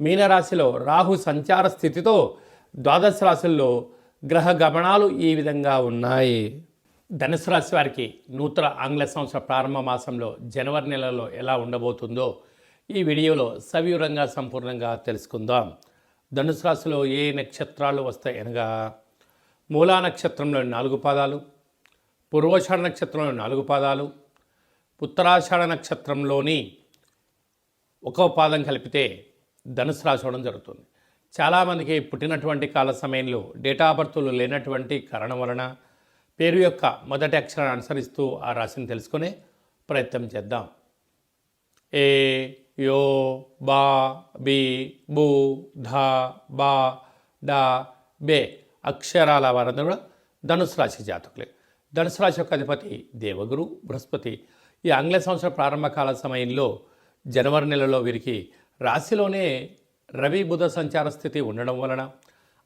మీనరాశిలో రాహు సంచార స్థితితో ద్వాదశ రాశుల్లో గ్రహ గమనాలు ఈ విధంగా ఉన్నాయి. ధనుసు రాశి వారికి నూతన ఆంగ్ల సంవత్సర ప్రారంభ మాసంలో జనవరి నెలలో ఎలా ఉండబోతుందో ఈ వీడియోలో సవివరంగా సంపూర్ణంగా తెలుసుకుందాం. ధనుసు రాశిలో ఏ నక్షత్రాలు వస్తాయి అనగా మూలా నక్షత్రంలో నాలుగు పాదాలు పూర్వాషాఢ నక్షత్రంలో నాలుగు పాదాలు ఉత్తరాషాఢ నక్షత్రంలోని ఒక్కో పాదం కలిపితే ధనుసు రాశి అవడం జరుగుతుంది. చాలామందికి పుట్టినటువంటి కాల సమయంలో డేటా బర్త్లు లేనటువంటి కారణం వలన పేరు యొక్క మొదటి అక్షరాన్ని అనుసరిస్తూ ఆ రాశిని తెలుసుకునే ప్రయత్నం చేద్దాం. ఏ యో బా బి బు ధ బా డా బే అక్షరాల వారందరూ కూడా ధనుసు రాశి జాతకులే. ధనుసు రాశి యొక్క అధిపతి దేవగురు బృహస్పతి. ఈ ఆంగ్ల సంవత్సర ప్రారంభ కాల సమయంలో జనవరి నెలలో వీరికి రాశిలోనే రవి బుధ సంచార స్థితి ఉండడం వలన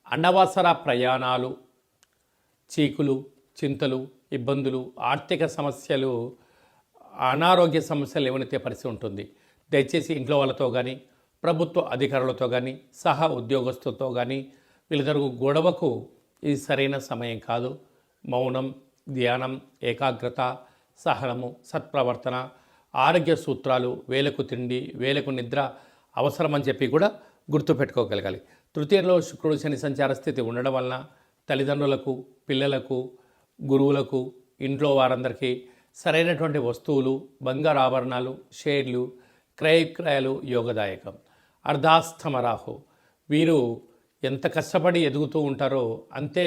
అనవసర ప్రయాణాలు చీకులు చింతలు ఇబ్బందులు ఆర్థిక సమస్యలు అనారోగ్య సమస్యలు ఏమైతే పరిస్థితి ఉంటుంది దయచేసి ఇంట్లో వాళ్ళతో కానీ ప్రభుత్వ అధికారులతో కానీ సహా ఉద్యోగస్తులతో కానీ వీళ్ళిద్దరు గొడవకు ఇది సరైన సమయం కాదు. మౌనం ధ్యానం ఏకాగ్రత సహనము సత్ప్రవర్తన ఆరోగ్య సూత్రాలు వేలకు తిండి వేలకు నిద్ర అవసరమని చెప్పి కూడా గుర్తుపెట్టుకోగలగాలి. తృతీయంలో శుక్రుడు శని సంచార స్థితి ఉండడం వలన తల్లిదండ్రులకు పిల్లలకు గురువులకు ఇంట్లో వారందరికీ సరైనటువంటి వస్తువులు బంగారు ఆభరణాలు షేర్లు క్రయక్రయాలు యోగదాయకం. అర్ధాస్తమరాహు వీరు ఎంత కష్టపడి ఎదుగుతూ ఉంటారో అంతే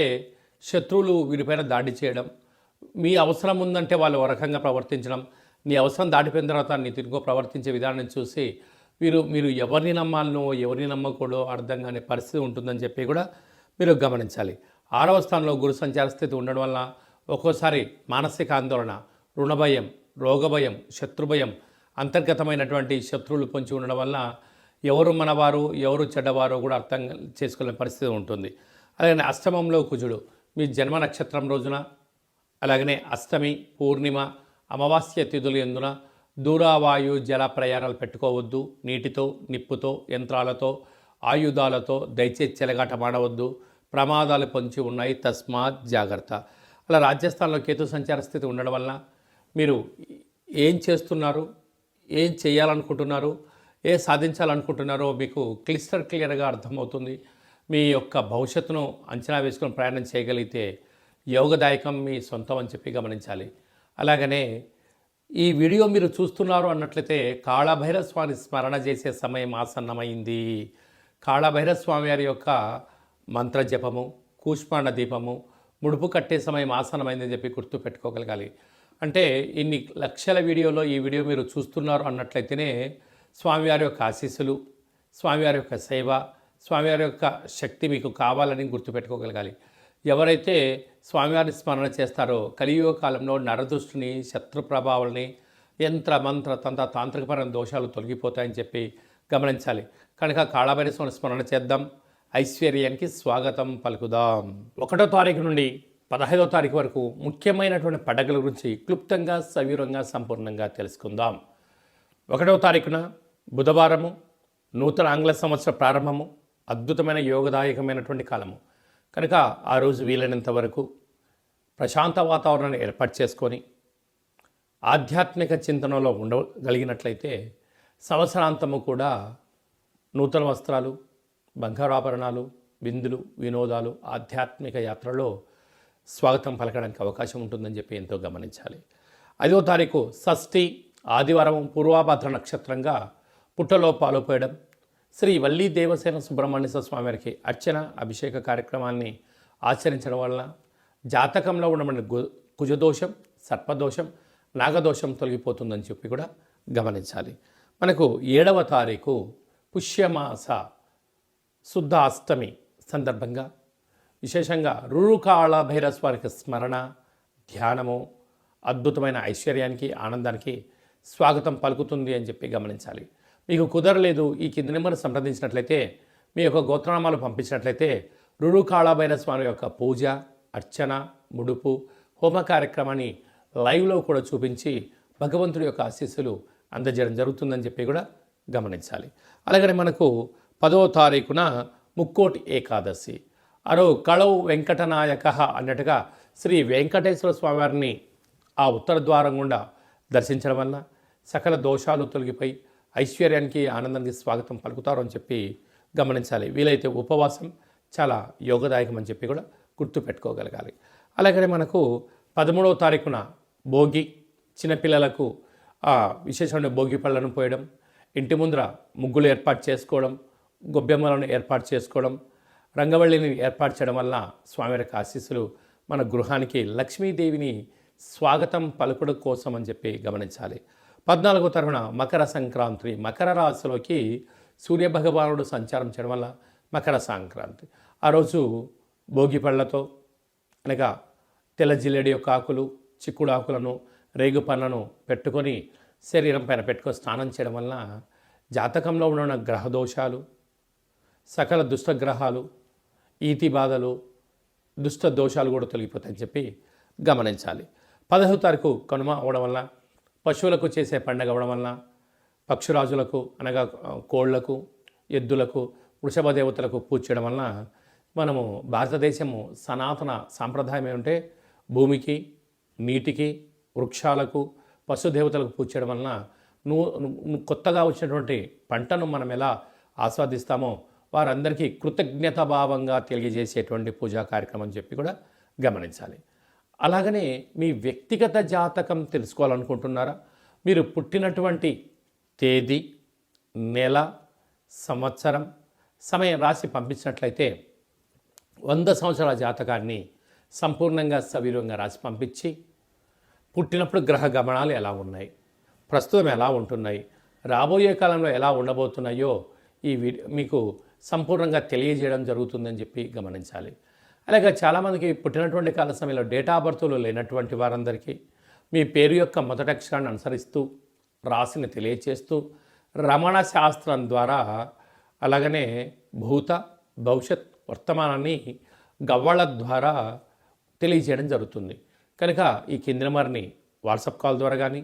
శత్రువులు వీరిపైన దాడి చేయడం మీ అవసరం ఉందంటే వాళ్ళు ఒక రకంగా ప్రవర్తించడం నీ అవసరం దాటిపోయిన తర్వాత నీ తిరుగు ప్రవర్తించే విధానం చూసి వీరు మీరు ఎవరిని నమ్మాలనో ఎవరిని నమ్మకూడో అర్థం కాని పరిస్థితి ఉంటుందని చెప్పి కూడా మీరు గమనించాలి. ఆరవ స్థానంలో గురు సంచార స్థితి ఉండడం వల్ల ఒక్కోసారి మానసిక ఆందోళన రుణభయం రోగభయం శత్రుభయం అంతర్గతమైనటువంటి శత్రువులు పొంచి ఉండడం వల్ల ఎవరు మనవారు ఎవరు చెడ్డవారో కూడా అర్థం చేసుకునే పరిస్థితి ఉంటుంది. అలాగే అష్టమంలో కుజుడు మీ జన్మ నక్షత్రం రోజున అలాగనే అష్టమి పూర్ణిమ అమావాస్య తిథులు ఎందున దూరావాయు జల ప్రయాణాలు పెట్టుకోవద్దు. నీటితో నిప్పుతో యంత్రాలతో ఆయుధాలతో దయచేసి చెలగాట మాడవద్దు ప్రమాదాలు పొంచి ఉన్నాయి. తస్మాత్ జాగ్రత్త. అలా రాజస్థాన్లో కేతు సంచార స్థితి ఉండడం వలన మీరు ఏం చేస్తున్నారు? ఏం చేయాలనుకుంటున్నారు? ఏ సాధించాలనుకుంటున్నారో మీకు క్లిస్టర్ క్లియర్గా అర్థమవుతుంది. మీ యొక్క భవిష్యత్తును అంచనా వేసుకొని ప్రయాణం చేయగలిగితే యోగదాయకం మీ సొంతం అని చెప్పి గమనించాలి. అలాగనే ఈ వీడియో మీరు చూస్తున్నారు అన్నట్లయితే కాళభైరవ స్వామి స్మరణ చేసే సమయం ఆసన్నమైంది. కాళభైరవ స్వామి వారి యొక్క మంత్రజపము కూష్మాండ దీపము ముడుపు కట్టే సమయం ఆసనమైందని చెప్పి గుర్తు పెట్టుకోగలగాలి. అంటే ఇన్ని లక్షల వీడియోలో ఈ వీడియో మీరు చూస్తున్నారు అన్నట్లయితేనే స్వామివారి యొక్క ఆశీస్సులు స్వామివారి యొక్క సేవ స్వామివారి యొక్క శక్తి మీకు కావాలని గుర్తుపెట్టుకోగలగాలి ఎవరైతే స్వామివారిని స్మరణ చేస్తారో కలియుగ కాలంలో నరదృష్టిని శత్రు ప్రభావాలని యంత్ర మంత్ర తంత్ర తాంత్రికపరమైన దోషాలు తొలగిపోతాయని చెప్పి గమనించాలి. కనుక కాళాభైర స్వామి స్మరణ చేద్దాం. ఐశ్వర్యానికి స్వాగతం పలుకుదాం. ఒకటో తారీఖు నుండి పదహైదో తారీఖు వరకు ముఖ్యమైనటువంటి పండగల గురించి క్లుప్తంగా సవివరంగా సంపూర్ణంగా తెలుసుకుందాం. ఒకటవ తారీఖున బుధవారము నూతన ఆంగ్ల సంవత్సర ప్రారంభము అద్భుతమైన యోగదాయకమైనటువంటి కాలము. కనుక ఆ రోజు వీలైనంత వరకు ప్రశాంత వాతావరణాన్ని ఏర్పాటు చేసుకొని ఆధ్యాత్మిక చింతనలో ఉండగలిగినట్లయితే సంవత్సరాంతము కూడా నూతన వస్త్రాలు బంగారాభరణాలు విందులు వినోదాలు ఆధ్యాత్మిక యాత్రలో స్వాగతం పలకడానికి అవకాశం ఉంటుందని చెప్పి ఎంతో గమనించాలి. ఐదో తారీఖు షష్ఠి ఆదివారం పూర్వాభద్ర నక్షత్రంగా పుట్టలో పాలుపోయడం శ్రీ వల్లీ దేవసేన సుబ్రహ్మణ్య స్వామివారికి అర్చన అభిషేక కార్యక్రమాన్ని ఆచరించడం వలన జాతకంలో ఉండబడిన గు- కుజదోషం సర్పదోషం నాగదోషం తొలగిపోతుందని చెప్పి కూడా గమనించాలి. మనకు ఏడవ తారీఖు పుష్యమాస శుద్ధ అష్టమి సందర్భంగా విశేషంగా రురుకాళ భైరస్వారికి స్మరణ ధ్యానము అద్భుతమైన ఐశ్వర్యానికి ఆనందానికి స్వాగతం పలుకుతుంది అని చెప్పి గమనించాలి. మీకు కుదరలేదు ఈ కింది నెంబర్ను సంప్రదించినట్లయితే మీ యొక్క గోత్రనామాలు పంపించినట్లయితే రురుకాళ స్వామి యొక్క పూజ అర్చన ముడుపు హోమ కార్యక్రమాన్ని లైవ్లో కూడా చూపించి భగవంతుడి యొక్క ఆశీస్సులు అందజేయడం జరుగుతుందని చెప్పి కూడా గమనించాలి. అలాగనే మనకు పదవ తారీఖున ముక్కోటి ఏకాదశి. అరో కళవు వెంకటనాయక అన్నట్టుగా శ్రీ వెంకటేశ్వర స్వామివారిని ఆ ఉత్తర ద్వారం గుండా దర్శించడం వల్ల సకల దోషాలు తొలగిపోయి ఐశ్వర్యానికి ఆనందానికి స్వాగతం పలుకుతారు అని చెప్పి గమనించాలి. వీలైతే ఉపవాసం చాలా యోగదాయకం అని చెప్పి కూడా గుర్తుపెట్టుకోగలగాలి అలాగనే మనకు పదమూడవ తారీఖున భోగి చిన్నపిల్లలకు ఆ విశేషమైన భోగి పళ్ళను పోయడం ఇంటి ముందర ముగ్గులు ఏర్పాటు చేసుకోవడం గొబ్బెమ్మలను ఏర్పాటు చేసుకోవడం రంగవల్లిని ఏర్పాటు చేయడం వల్ల స్వామివారికి ఆశీస్సులు మన గృహానికి లక్ష్మీదేవిని స్వాగతం పలుకుడు కోసం అని చెప్పి గమనించాలి. పద్నాలుగో తరఫున మకర సంక్రాంతి. మకర రాశిలోకి సూర్యభగవానుడు సంచారం చేయడం వల్ల మకర సంక్రాంతి. ఆ రోజు భోగి పళ్ళతో అనగా తెల్ల జిల్లేడి యొక్క ఆకులు చిక్కుడు ఆకులను రేగు పళ్ళను పెట్టుకొని శరీరం పైన పెట్టుకొని స్నానం చేయడం వలన జాతకంలో ఉన్న గ్రహ దోషాలు సకల దుష్టగ్రహాలు ఈతి బాధలు దుష్ట దోషాలు కూడా తొలగిపోతాయని చెప్పి గమనించాలి. పదహో తారీఖు కనుమ అవడం వల్ల పశువులకు చేసే పండగ అవ్వడం వలన పక్షురాజులకు అనగా కోళ్ళకు ఎద్దులకు వృషభ దేవతలకు పూజ చేయడం వలన మనము భారతదేశము సనాతన సాంప్రదాయం ఏమంటే భూమికి నీటికి వృక్షాలకు పశుదేవతలకు పూజ చేయడం వలన నువ్వు కొత్తగా వచ్చినటువంటి పంటను మనం ఎలా ఆస్వాదిస్తామో వారందరికీ కృతజ్ఞత భావంగా తెలియజేసేటువంటి పూజా కార్యక్రమం చెప్పి కూడా గమనించాలి. అలాగనే మీ వ్యక్తిగత జాతకం తెలుసుకోవాలనుకుంటున్నారా? మీరు పుట్టినటువంటి తేదీ నెల సంవత్సరం సమయం రాసి పంపించినట్లయితే వంద సంవత్సరాల జాతకాన్ని సంపూర్ణంగా సవీరంగా రాసి పంపించి పుట్టినప్పుడు గ్రహ గమనాలు ఎలా ఉన్నాయి? ప్రస్తుతం ఎలా ఉంటున్నాయి? రాబోయే కాలంలో ఎలా ఉండబోతున్నాయో ఈ మీకు సంపూర్ణంగా తెలియజేయడం జరుగుతుందని చెప్పి గమనించాలి. అలాగే చాలామందికి పుట్టినటువంటి కాల సమయంలో డేటా ఆఫ్ బర్త్లు లేనటువంటి వారందరికీ మీ పేరు యొక్క మొదటి అక్షరాన్ని అనుసరిస్తూ రాశిని తెలియచేస్తూ రమణ శాస్త్రం ద్వారా అలాగనే భూత భవిష్యత్ వర్తమానాన్ని గవ్వళ ద్వారా తెలియజేయడం జరుగుతుంది. కనుక ఈ కింది నెంబర్ని వాట్సాప్ కాల్ ద్వారా కానీ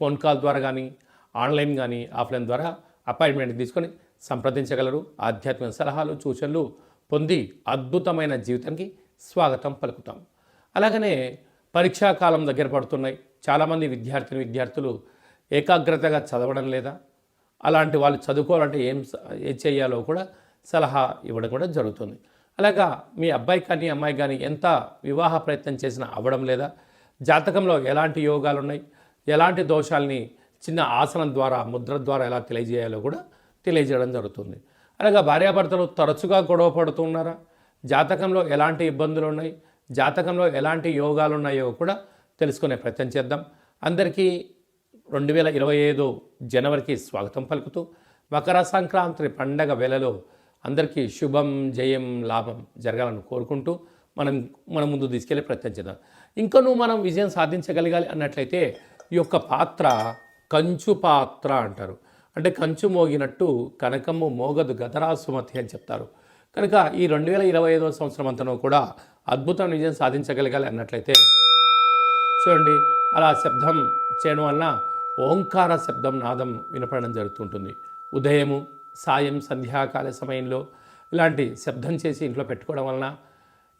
ఫోన్ కాల్ ద్వారా కానీ ఆన్లైన్ కానీ ఆఫ్లైన్ ద్వారా అపాయింట్మెంట్ తీసుకొని సంప్రదించగలరు. ఆధ్యాత్మిక సలహాలు సూచనలు పొంది అద్భుతమైన జీవితానికి స్వాగతం పలుకుతాం. అలాగనే పరీక్షా కాలం దగ్గర పడుతున్నాయి. చాలామంది విద్యార్థిని విద్యార్థులు ఏకాగ్రతగా చదవడం లేదా అలాంటి వాళ్ళు చదువుకోవాలంటే ఏం ఏం చేయాలో కూడా సలహా ఇవ్వడం కూడా జరుగుతుంది. అలాగా మీ అబ్బాయి కానీ అమ్మాయి కానీ ఎంత వివాహ ప్రయత్నం చేసినా అవ్వడం లేదా జాతకంలో ఎలాంటి యోగాలు ఉన్నాయి ఎలాంటి దోషాలని చిన్న ఆసనం ద్వారా ముద్ర ద్వారా ఎలా తెలియజేయాలో కూడా తెలియజేయడం జరుగుతుంది. అనగా భార్యాభర్తలు తరచుగా గొడవ పడుతున్నారా? జాతకంలో ఎలాంటి ఇబ్బందులు ఉన్నాయి జాతకంలో ఎలాంటి యోగాలు ఉన్నాయో కూడా తెలుసుకునే ప్రయత్నం చేద్దాం. అందరికీ రెండు వేల ఇరవై ఐదు జనవరికి స్వాగతం పలుకుతూ మకర సంక్రాంతి పండగ వేళలో అందరికీ శుభం జయం లాభం జరగాలని కోరుకుంటూ మనం మన ముందు తీసుకెళ్ళి ప్రయత్నం చేద్దాం. ఇంకనూ మనం విజయం సాధించగలగాలి అన్నట్లయితే ఈ యొక్క పాత్ర కంచు పాత్ర అంటారు. అంటే కంచు మోగినట్టు కనకము మోగదు గదరా సుమతి అని చెప్తారు. కనుక ఈ రెండు వేల ఇరవై ఐదవ సంవత్సరం అంతనూ కూడా అద్భుతం విజయం సాధించగలగాలి అన్నట్లయితే చూడండి అలా శబ్దం చేయడం వలన ఓంకార శబ్దం నాదం వినపడడం జరుగుతుంటుంది. ఉదయము సాయం సంధ్యాకాల సమయంలో ఇలాంటి శబ్దం చేసి ఇంట్లో పెట్టుకోవడం వలన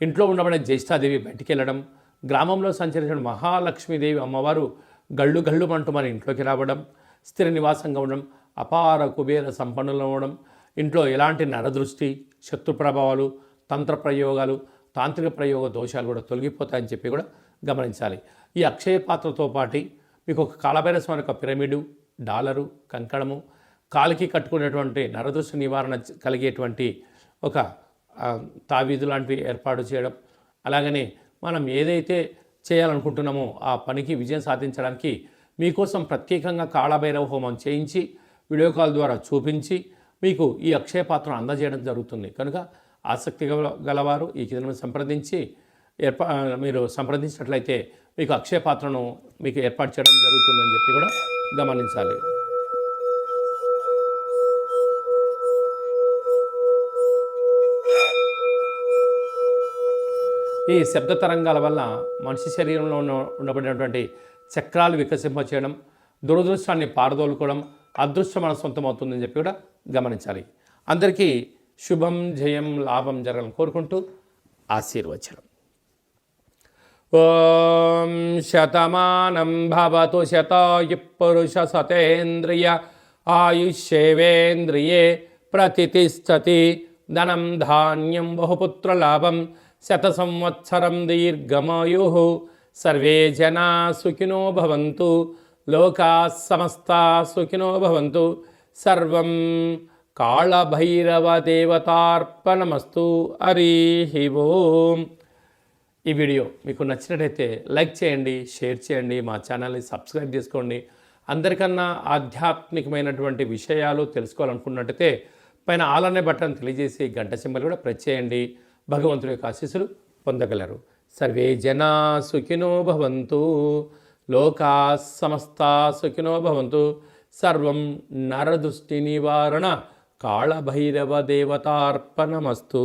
ఇంట్లో ఉండబడే జ్యేష్ఠాదేవి బయటికి వెళ్ళడం గ్రామంలో సంచరించిన మహాలక్ష్మీదేవి అమ్మవారు గళ్ళు గళ్ళు అంటూ మన ఇంట్లోకి రావడం స్థిర నివాసంగా ఉండడం అపార కుబేర సంపన్నులు అవ్వడం ఇంట్లో ఎలాంటి నరదృష్టి శత్రు ప్రభావాలు తంత్ర ప్రయోగాలు తాంత్రిక ప్రయోగ దోషాలు కూడా తొలగిపోతాయని చెప్పి కూడా గమనించాలి. ఈ అక్షయ పాత్రతో పాటు మీకు ఒక కాలభైరస్వామి యొక్క పిరమిడు డాలరు కంకణము కాలికి కట్టుకునేటువంటి నరదృష్టి నివారణ కలిగేటువంటి ఒక తావీదు లాంటివి ఏర్పాటు చేయడం అలాగనే మనం ఏదైతే చేయాలనుకుంటున్నామో ఆ పనికి విజయం సాధించడానికి మీకోసం ప్రత్యేకంగా కాళభైరవ హోమం చేయించి వీడియో కాల్ ద్వారా చూపించి మీకు ఈ అక్షయ పాత్రను అందజేయడం జరుగుతుంది. కనుక ఆసక్తి గల గలవారు ఈ కింద సంప్రదించి ఏర్పా మీరు సంప్రదించినట్లయితే మీకు అక్షయ పాత్రను మీకు ఏర్పాటు చేయడం జరుగుతుందని చెప్పి కూడా గమనించాలి. ఈ శబ్ద తరంగాల వల్ల మనిషి శరీరంలో ఉన్న ఉండబడినటువంటి చక్రాలు వికసింప చేయడం దురదృష్టాన్ని పారదోలుకోవడం అదృష్టం మన సొంతమవుతుందని చెప్పి కూడా గమనించాలి. అందరికీ శుభం జయం లాభం జరగాలని కోరుకుంటూ ఆశీర్వచనం. ఓం శతమానం భవతు శతాయు పురుష సతేంద్రియ ఆయుష్యేవేంద్రియే ప్రతిష్టతి ధనం ధాన్యం బహుపుత్రలాభం శత సంవత్సరం దీర్ఘమాయు. సర్వే జనా సుఖినో భవంతు. లోకా సమస్త సుఖినో భవంతు. సర్వం కాళభైరవ దేవతార్పణమస్తు హరి ఓం. ఈ వీడియో మీకు నచ్చినట్టయితే లైక్ చేయండి షేర్ చేయండి మా ఛానల్ని సబ్స్క్రైబ్ చేసుకోండి. అందరికన్నా ఆధ్యాత్మికమైనటువంటి విషయాలు తెలుసుకోవాలనుకున్నట్టయితే పైన ఆలనే బట్టను బటన్ తెలియజేసి గంట సింబల్ కూడా ప్రెస్ చేయండి. భగవంతుడి యొక్క ఆశీస్సులు పొందగలరు. సర్వే జనా సుఖినో భవంతు. లోకా సమస్తా సుఖినో భవంతు. సర్వం నరదృష్టి నివారణ. కాళభైరవ దేవతార్పణమస్తూ.